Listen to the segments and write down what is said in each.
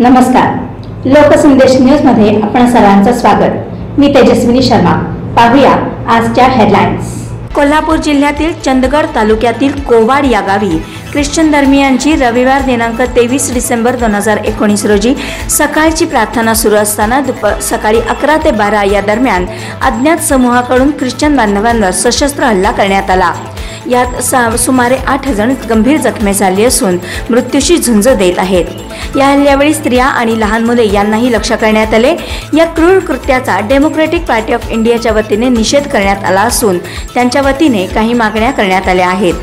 नमस्कार. लोकसंदेश न्यूजमध्ये आपण सर्वांचं स्वागत. मी तेजस्विनी शर्मा. पाहूया आजच्या हेडलाईन्स कोल्हापूर जिल्ह्यातील चंदगड तालुक्यातील कोवाड या गावी ख्रिश्चन धर्मियांची रविवार दिनांक तेवीस डिसेंबर दोन हजार एकोणीस रोजी सकाळची प्रार्थना सुरू असताना दुपार सकाळी अकरा ते बारा या दरम्यान अज्ञात समूहाकडून ख्रिश्चन बांधवांवर सशस्त्र हल्ला करण्यात आला. यात सा सुमारे आठ जण गंभीर जखमी झाले असून मृत्यूशी झुंज देत आहेत. या हल्ल्यावेळी स्त्रिया आणि लहान मुले यांनाही लक्ष करण्यात आले. या क्रूर कृत्याचा डेमोक्रेटिक पार्टी ऑफ इंडियाच्या वतीने निषेध करण्यात आला असून त्यांच्या वतीने काही मागण्या करण्यात आल्या आहेत.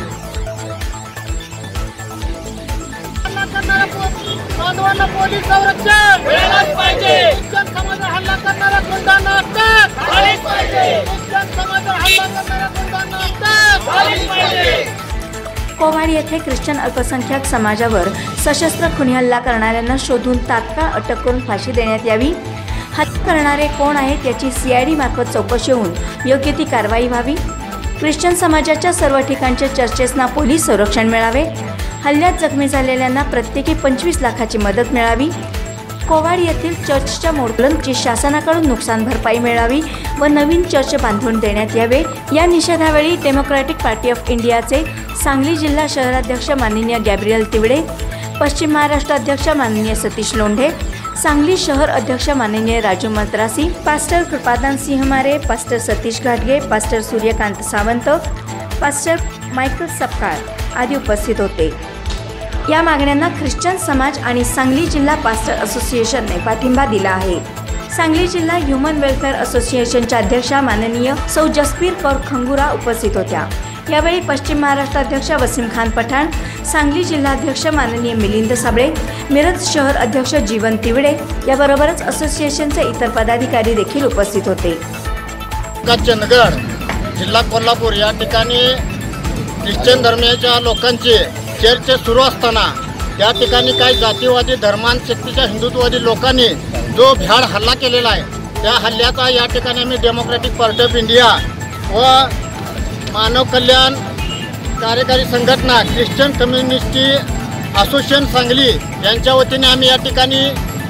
हल्ला करणारा पोवाड येथे ख्रिश्चन अल्पसंख्याक समाजावर सशस्त्र खुनी हल्ला करणाऱ्यांना शोधून तात्काळ अटक करून फाशी देण्यात यावी. हत्या करणारे कोण आहेत याची सीआयडी मार्फत चौकशी होऊन योग्य ती कारवाई व्हावी. ख्रिश्चन समाजाच्या सर्व ठिकाणच्या चर्चेसना पोलीस संरक्षण मिळावे. हल्ल्यात जखमी झालेल्यांना प्रत्येकी पंचवीस लाखाची मदत मिळावी. कोवाड येथील चर्चच्या मोडकलनची शासनाकडून नुकसान भरपाई मिळावी व नवीन चर्च बांधून देण्यात यावे या निषेधावेळी डेमोक्रॅटिक पार्टी ऑफ इंडियाचे सांगली जिल्हा शहराध्यक्ष माननीय गॅब्रियल तिवडे पश्चिम महाराष्ट्र अध्यक्ष माननीय सतीश लोंढे सांगली शहर अध्यक्ष माननीय राजू मद्रासी पास्टर कृपादान सिंह मारे पास्टर सतीश घाटगे pastor Suryakant Sawant pastor Michael Sapkal आदी उपस्थित होते. या मागण्यांना ख्रिश्चन समाज आणि सांगली जिल्हा पास्टर असोसिएशनने पाठिंबा दिला आहे. सांगली जिल्हा ह्युमन वेलफेअर असोसिएशनच्या अध्यक्षा माननीय सौ जसबीर कौर खंगुरा उपस्थित होत्या. यावेळी पश्चिम महाराष्ट्र अध्यक्ष वसीम खान पठाण सांगली जिल्हाध्यक्ष माननीय मिलिंद साबळे मिरज शहर अध्यक्ष जीवन तिवडे याबरोबरच असोसिएशनचे इतर पदाधिकारी देखील उपस्थित होते. का जिल्हा कोल्हापूर या ठिकाणी ख्रिश्चन धर्मियाच्या लोकांची चर्च सुरू असताना या ठिकाणी काही जातीवादी धर्मांशक्तीच्या हिंदुत्ववादी लोकांनी जो भ्याड हल्ला केलेला आहे त्या हल्ल्याचा या ठिकाणी आम्ही डेमोक्रॅटिक पार्टी ऑफ इंडिया व मानव कल्याण कार्यकारी संघटना ख्रिश्चन कम्युनिस्टी असोसिएशन सांगली यांच्या वतीने आम्ही या ठिकाणी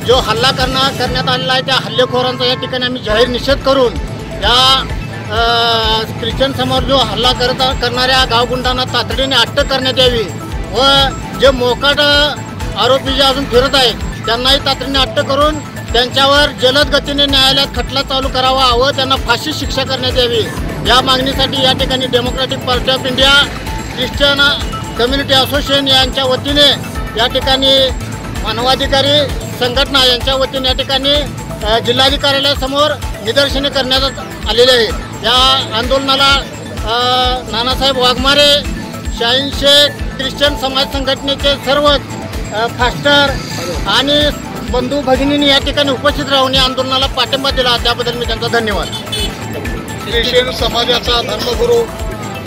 जो हल्ला करणार करण्यात आलेला आहे त्या हल्लेखोरांचा या ठिकाणी आम्ही जाहीर निषेध करून या ख्रिश्चन समोर जो हल्ला करत करणाऱ्या गावगुंडांना तातडीने अटक करण्यात यावी. व जे मोकाट आरोपी जे अजून फिरत आहेत त्यांनाही तातडीने अटक करून त्यांच्यावर जलद गतीने न्यायालयात खटला चालू करावा व त्यांना फाशी शिक्षा करण्यात यावी. या मागणीसाठी या ठिकाणी democratic party of India Christian community association यांच्या वतीने या ठिकाणी मानवाधिकारी संघटना यांच्या वतीने या ठिकाणी जिल्हाधिकाऱ्यालयासमोर निदर्शने करण्यात आलेले आहे. या आंदोलनाला नानासाहेब वाघमारे शाहीन शेख ख्रिश्चन समाज संघटनेचे सर्व फास्टर आणि बंधू भगिनींनी या ठिकाणी उपस्थित राहून या आंदोलनाला पाठिंबा दिला त्याबद्दल मी त्यांचा धन्यवाद. ख्रिश्चन समाजाचा धर्मगुरू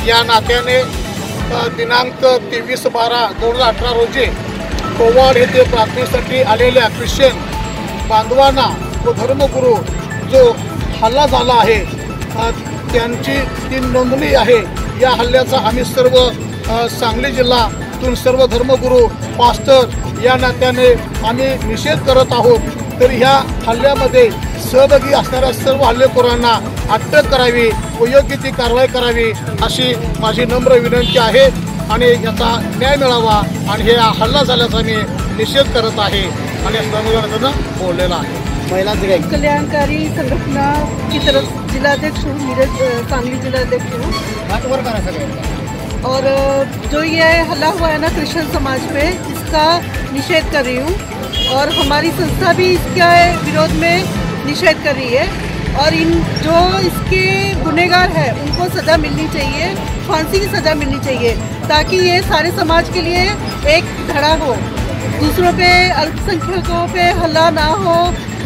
या नात्याने दिनांक तेवीस बारा दोन हजार अठरा रोजी कोवाड येथे प्रार्थनेसाठी आलेल्या ख्रिश्चन बांधवांना व धर्मगुरू जो हल्ला झाला आहे त्यांची ती नोंदणी आहे. या हल्ल्याचा आम्ही सर्व सांगली जिल्हातून सर्व धर्मगुरू पास्टर या नात्याने आम्ही निषेध करत आहोत. तर ह्या हल्ल्यामध्ये सहभागी असणाऱ्या सर्व हल्लेखोरांना अटक करावी व योग्य ती कारवाई करावी अशी माझी नम्र विनंती आहे आणि याचा न्याय मिळावा आणि हे हल्ला झाल्याचा मी निषेध करत आहे. आणि सर्वजणांना बोललेला आहे. महिलांचे काही कल्याणकारी संगठना की तरफ़ जिलाध्यक्ष हूँ नीरज सांगली जिलाध्यक्ष हूँ। और जो ये हल्ला हुआ है ना क्रिश्चियन समाज पे इसका निषेध कर रही हूँ। और हमारी संस्था भी इसके विरोध में निषेध कर रही है। और इन जो इसके गुनहगार है उनको सज़ा मिलनी चाहिए फांसी की सज़ा मिलनी चाहिए ताकि ये सारे समाज के लिए एक धड़ा हो। दूसरों पे अल्पसंख्यकों पे हल्ला ना हो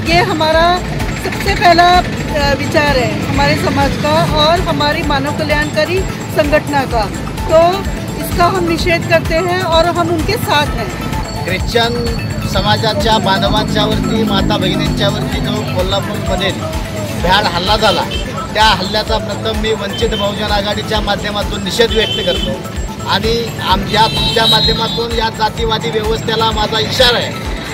ये हमारा सबसे पहला विचार है हमारे समाज का और हमारी मानव कल्याणकारी संगठना का। तो इसका हम निषेध करते हैं और हम उनके साथ हैं। ख्रिश्चन समाजाच्या बांधवांच्यावरती माता भगिनींच्यावरती जो कोल्हापूरमध्ये भ्याड हल्ला झाला. त्या हल्ल्याचा प्रथम मी वंचित बहुजन आघाडीच्या माध्यमातून निषेध व्यक्त करतो. आणि आम या तुमच्या माध्यमातून या जातीवादी व्यवस्थेला माझा इशारा आहे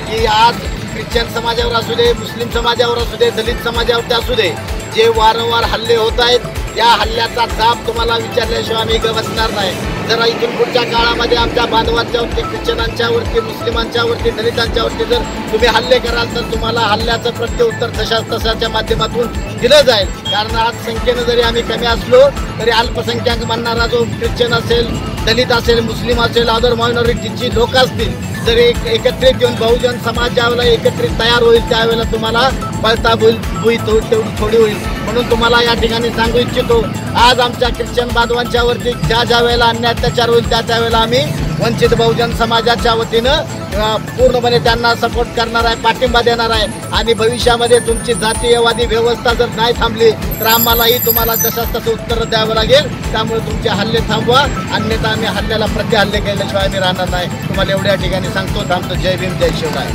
की आज ख्रिश्चन समाजावर असू दे मुस्लिम समाजावर असू दे दलित समाजावरती असू दे जे वारंवार हल्ले होत आहेत या हल्ल्याचा जाब तुम्हाला विचारल्याशिवाय आम्ही ग बसणार नाही. जरा इथून पुढच्या काळामध्ये आमच्या बांधवांच्यावरती ख्रिश्चनांच्यावरती मुस्लिमांच्यावरती दलितांच्यावरती जर तुम्ही हल्ले कराल तर तुम्हाला हल्ल्याचं प्रत्युत्तर तशा तशाच्या माध्यमातून दिलं जाईल. कारण आज संख्येनं जरी आम्ही कमी असलो तरी अल्पसंख्याक म्हणणारा जो ख्रिश्चन असेल दलित असेल मुस्लिम असेल अदर मायनॉरिटीची लोक असतील तर एक एकत्रित येऊन बहुजन समाज ज्यावेळेला एकत्रित तयार होईल त्यावेळेला तुम्हाला पळता होईल होईल तेवढी थोडी होईल. म्हणून तुम्हाला या ठिकाणी सांगू इच्छितो आज आमच्या ख्रिश्चन बांधवांच्यावरती ज्या ज्या वेळेला अन्य अत्याचार होईल त्या त्यावेळेला आम्ही वंचित बहुजन समाजाच्या वतीनं पूर्णपणे त्यांना सपोर्ट करणार आहे पाठिंबा देणार आहे. आणि भविष्यामध्ये तुमची जातीयवादी व्यवस्था जर नाही थांबली तर आम्हालाही तुम्हाला जसं तसं उत्तर द्यावं लागेल. त्यामुळे तुमचे हल्ले थांबवा. अन्यथा आम्ही हल्ल्याला प्रतिहल्ले केल्याशिवाय आम्ही राहणार नाही. तुम्हाला एवढ्या ठिकाणी सांगतो थांबतो. जय भीम जय शिवराय.